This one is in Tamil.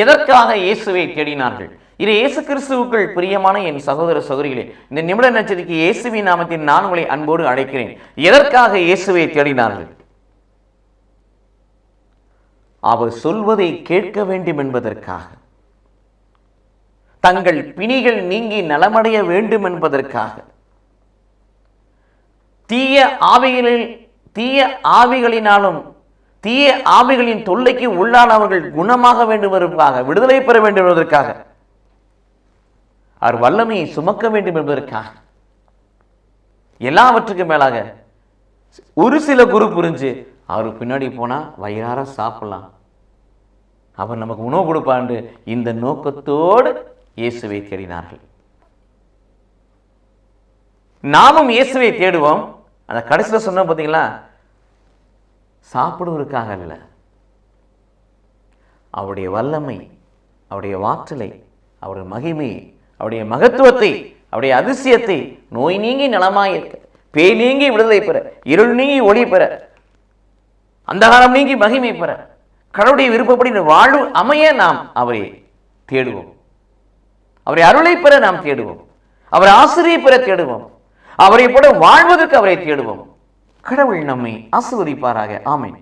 எதற்காக இயேசுவை தேடினார்கள்? இது இயேசு கிறிஸ்துவுக்குள் பிரியமான என் சகோதர சகோதரிகளே இந்த நிமிட நட்சத்திரக்கு இயேசுவின் நாமத்தின் நான் உங்களை அன்போடு அழைக்கிறேன். எதற்காக இயேசுவை தேடினார்கள்? அவர் சொல்வதை கேட்க வேண்டும் என்பதற்காக. தங்கள் பிணிகள் நீங்கி நலமடைய வேண்டும் என்பதற்காக. தீய ஆவிகளில் தீய ஆவிகளினாலும் தீய ஆவிகளின் தொல்லைக்கு உள்ளானவர்கள் குணமாக வேண்டும் என்பதற்காக விடுதலை பெற வேண்டும் என்பதற்காக அவர் வல்லமையை சுமக்க வேண்டும் என்பதற்காக எல்லாவற்றுக்கும் மேலாக ஒரு சில குரு புரிஞ்சு அவர் பின்னாடி போனா வயிறார சாப்பிடலாம். அவர் நமக்கு உணவு கொடுப்பாண்டு இந்த நோக்கத்தோடு இயேசுவை தேடினார்கள். நாமும் இயேசுவை தேடுவோம். அந்த கடைசியில் சொன்ன பார்த்தீங்களா சாப்பிடுவதற்காக அல்ல அவருடைய வல்லமை அவருடைய வாற்றலை அவருடைய மகிமையை அவருடைய மகத்துவத்தை அவருடைய அதிசயத்தை நோய் நீங்கி நலமாக இருக்க பேய் நீங்கி விடுதலை பெற இருள் நீங்கி ஒளி பெற அந்தகாரம் நீங்கி மகிமை பெற கடவுளுடைய விருப்பப்படி வாழ்வு அமைய நாம் அவரை தேடுவோம். அவரை அருளை பெற நாம் தேடுவோம். அவரை ஆசிரியை பெற தேடுவோம். அவரை போல வாழ்வதற்கு அவரை தேடுவோம். கடவுள் நம்மை ஆசிர்வதிப்பாராக. ஆமை